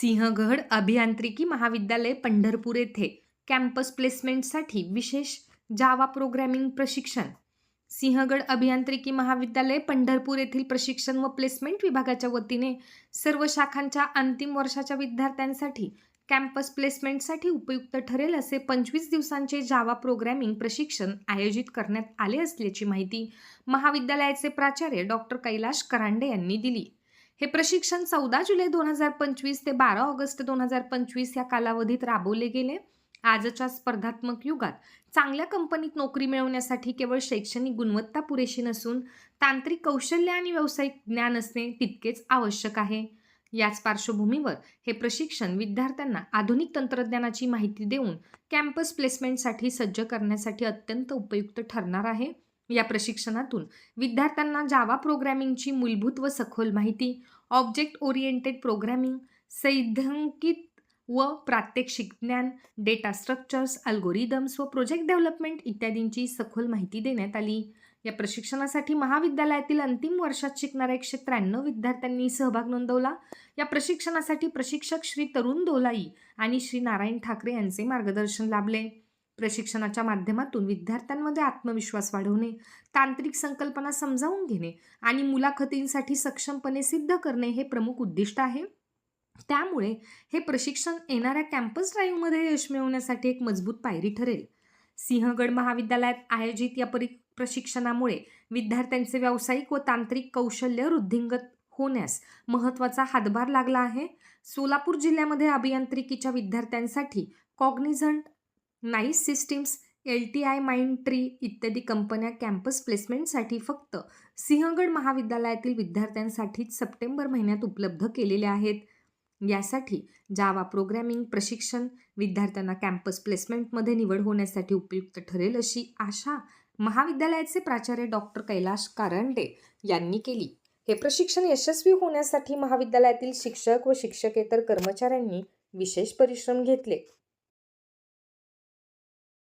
सिंहगड अभियांत्रिकी महाविद्यालय पंढरपूर येथे कॅम्पस प्लेसमेंटसाठी विशेष जावा प्रोग्रॅमिंग प्रशिक्षण. सिंहगड अभियांत्रिकी महाविद्यालय पंढरपूर येथील प्रशिक्षण व प्लेसमेंट विभागाच्या वतीने सर्व शाखांच्या अंतिम वर्षाच्या विद्यार्थ्यांसाठी कॅम्पस प्लेसमेंटसाठी उपयुक्त ठरेल असे पंचवीस दिवसांचे जावा प्रोग्रॅमिंग प्रशिक्षण आयोजित करण्यात आले असल्याची माहिती महाविद्यालयाचे प्राचार्य डॉक्टर कैलाश करांडे यांनी दिली. हे प्रशिक्षण चौदा जुलै दोन हजार पंचवीस ते बारा ऑगस्ट दोन हजार पंचवीस या कालावधीत राबवले गेले. आजच्या स्पर्धात्मक युगात चांगल्या कंपनीत नोकरी मिळवण्यासाठी केवळ शैक्षणिक गुणवत्ता पुरेशी नसून तांत्रिक कौशल्य आणि व्यावसायिक ज्ञान असणे तितकेच आवश्यक आहे. याच पार्श्वभूमीवर हे प्रशिक्षण विद्यार्थ्यांना आधुनिक तंत्रज्ञानाची माहिती देऊन कॅम्पस प्लेसमेंटसाठी सज्ज करण्यासाठी अत्यंत उपयुक्त ठरणार आहे. या प्रशिक्षणातून. विद्यार्थ्यांना जावा प्रोग्रॅमिंगची मूलभूत व सखोल माहिती ऑब्जेक्ट ओरिएंटेड प्रोग्रॅमिंग सैद्धांकित व प्रात्यक्षिक ज्ञान डेटा स्ट्रक्चर्स अल्गोरिदम्स व प्रोजेक्ट डेव्हलपमेंट इत्यादींची सखोल माहिती देण्यात आली. या प्रशिक्षणासाठी महाविद्यालयातील अंतिम वर्षात शिकणाऱ्या एकशे त्र्याण्णव विद्यार्थ्यांनी सहभाग नोंदवला. या प्रशिक्षणासाठी प्रशिक्षक श्री तरुण दोलाई आणि श्री नारायण ठाकरे यांचे मार्गदर्शन लाभले. प्रशिक्षणाच्या माध्यमातून विद्यार्थ्यांमध्ये आत्मविश्वास वाढवणे तांत्रिक संकल्पना समजावून घेणे आणि मुलाखतींसाठी सक्षमपणे सिद्ध करणे हे प्रमुख उद्दिष्ट आहे. त्यामुळे हे प्रशिक्षण येणाऱ्या कॅम्पस ड्राईव्हमध्ये यश मिळवण्यासाठी एक मजबूत पायरी ठरेल. सिंहगड महाविद्यालयात आयोजित या परि प्रशिक्षणामुळे विद्यार्थ्यांचे व्यावसायिक व तांत्रिक कौशल्य वृद्धिंगत होण्यास महत्त्वाचा हातभार लागला आहे. सोलापूर जिल्ह्यामध्ये अभियांत्रिकीच्या विद्यार्थ्यांसाठी Cognizant NICE systems L T I Mindtree इत्यादी कंपन्या कॅम्पस प्लेसमेंटसाठी फक्त सिंहगड महाविद्यालयातील विद्यार्थ्यांसाठीच सप्टेंबर महिन्यात उपलब्ध केलेल्या आहेत. यासाठी जावा प्रोग्रॅमिंग प्रशिक्षण विद्यार्थ्यांना कॅम्पस प्लेसमेंटमध्ये निवड होण्यासाठी उपयुक्त ठरेल अशी आशा महाविद्यालयाचे प्राचार्य डॉक्टर कैलाश कारंडे यांनी केली. हे प्रशिक्षण यशस्वी होण्यासाठी महाविद्यालयातील शिक्षक व शिक्षकेतर कर्मचाऱ्यांनी विशेष परिश्रम घेतले.